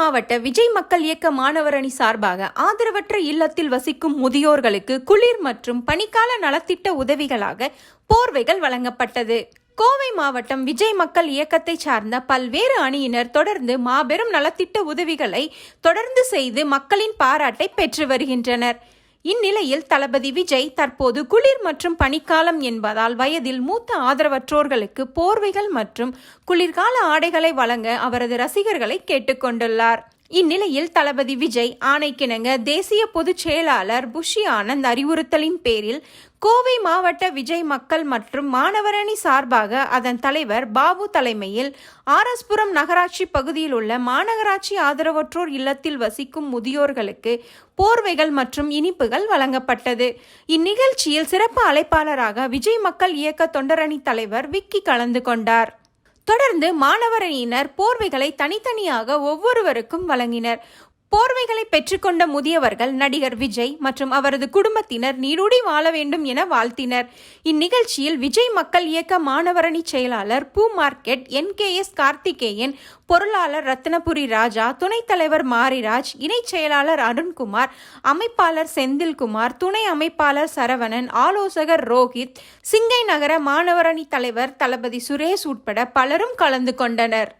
மாவட்ட விஜய் மக்கள் இயக்க மாணவர் அணி சார்பாக ஆதரவற்ற இல்லத்தில் வசிக்கும் முதியோர்களுக்கு குளிர் மற்றும் பனிக்கால நலத்திட்ட உதவிகளாக போர்வைகள் வழங்கப்பட்டது. கோவை மாவட்டம் விஜய் மக்கள் இயக்கத்தை சார்ந்த பல்வேறு அணியினர் தொடர்ந்து மாபெரும் நலத்திட்ட உதவிகளை தொடர்ந்து செய்து மக்களின் பாராட்டை பெற்று வருகின்றனர். இந்நிலையில் தளபதி விஜய் தற்போது குளிர் மற்றும் பனிக்காலம் என்பதால் வயதில் மூத்த ஆதரவற்றோர்களுக்கு போர்வைகள் மற்றும் குளிர்கால ஆடைகளை வழங்க அவரது ரசிகர்களை கேட்டுக்கொண்டுள்ளார். இந்நிலையில் தளபதி விஜய் ஆணைக்கிணங்க தேசிய பொதுச் செயலாளர் புஷி ஆனந்த் அறிவுறுத்தலின் பேரில் கோவை மாவட்ட விஜய் மக்கள் மற்றும் மாணவரணி சார்பாக அதன் தலைவர் பாபு தலைமையில் ஆர்எஸ்புரம் நகராட்சி பகுதியில் உள்ள மாநகராட்சி ஆதரவற்றோர் இல்லத்தில் வசிக்கும் முதியோர்களுக்கு போர்வைகள் மற்றும் இனிப்புகள் வழங்கப்பட்டது. இந்நிகழ்ச்சியில் சிறப்பு அழைப்பாளராக விஜய் மக்கள் இயக்க தொண்டரணி தலைவர் விக்கி கலந்து கொண்டார். தொடர்ந்து மாணவரணியினர் போர்வைகளை தனித்தனியாக ஒவ்வொருவருக்கும் வழங்கினர். போர்வைகளை பெற்றுக்கொண்ட முதியவர்கள் நடிகர் விஜய் மற்றும் அவரது குடும்பத்தினர் நீடூடி வாழ வேண்டும் என வாழ்த்தினர். இந்நிகழ்ச்சியில் விஜய் மக்கள் இயக்க மாணவரணி செயலாளர் பூ market N K S Karthikeyan பொருளாளர் ரத்னபுரி ராஜா துணைத் தலைவர் மாரிராஜ் இணைச் செயலாளர் அருண்குமார் அமைப்பாளர் செந்தில்குமார் துணை அமைப்பாளர் சரவணன் ஆலோசகர் ரோஹித் சிங்கை நகர மாணவரணி தலைவர் தளபதி சுரேஷ் உட்பட பலரும் கலந்து கொண்டனர்.